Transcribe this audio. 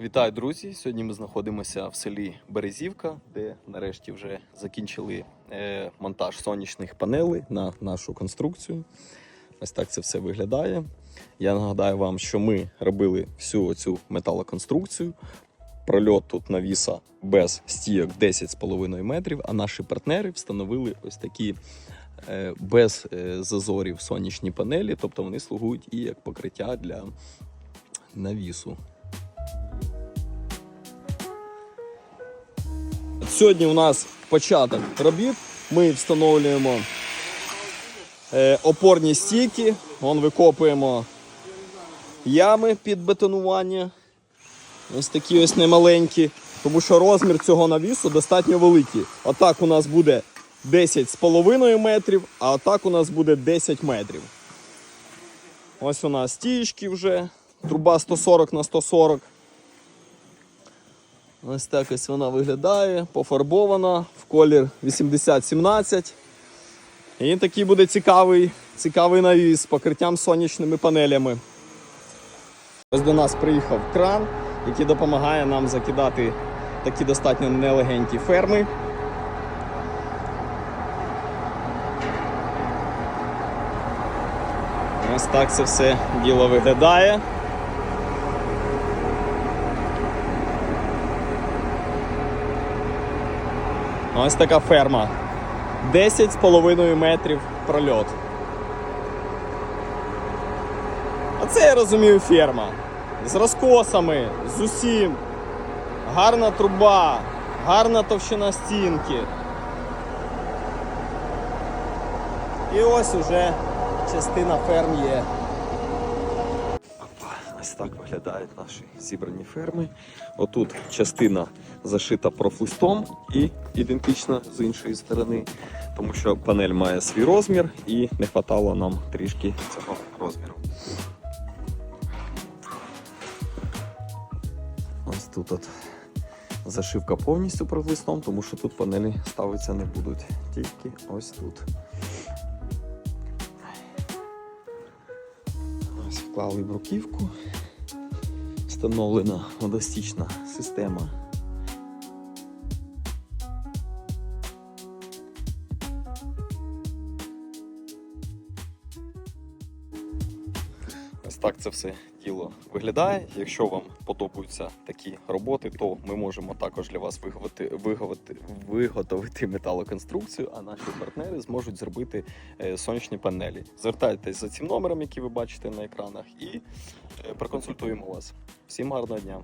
Вітаю, друзі! Сьогодні ми знаходимося в селі Березівка, де нарешті вже закінчили е, монтаж сонячних панелей на нашу конструкцію. Ось так це все виглядає. Я нагадаю вам, що ми робили всю цю металоконструкцію. Прольот тут навіса без стійок 10,5 метрів, а наші партнери встановили ось такі е, без е, зазорів сонячні панелі, тобто вони слугують і як покриття для навісу. Сьогодні у нас початок робіт. Ми встановлюємо е, опорні стійки, Вон викопуємо ями під бетонування. Ось такі ось немаленькі, тому що розмір цього навісу достатньо великий. Отак у нас буде 10,5 метрів, а отак у нас буде 10 метрів. Ось у нас стієчки вже, труба 140 на 140. Ось так ось вона виглядає, пофарбована в колір 8017. І такий буде цікавий, цікавий навіс з покриттям сонячними панелями. Ось до нас приїхав кран, який допомагає нам закидати такі достатньо нелегенькі ферми. Ось так це все діло виглядає. Ось така ферма. 10,5 метрів прольот. А це я розумію ферма. З розкосами, з усім. Гарна труба, гарна товщина стінки. І ось уже частина ферм є. Ось так виглядають наші зібрані ферми. Отут частина зашита профлистом і ідентична з іншої сторони, тому що панель має свій розмір і не вистачало нам трішки цього розміру. Ось тут от зашивка повністю профлистом, тому що тут панелі ставитися не будуть. Тільки ось тут. Вклали бруківку. Встановлена водостічна система. Ось так це все діло виглядає. Якщо вам подобаються такі роботи, то ми можемо також для вас виготовити, виготовити, виготовити металоконструкцію, а наші партнери зможуть зробити е, сонячні панелі. Звертайтесь за цим номером, який ви бачите на екранах, і е, проконсультуємо вас. Всім гарного дня!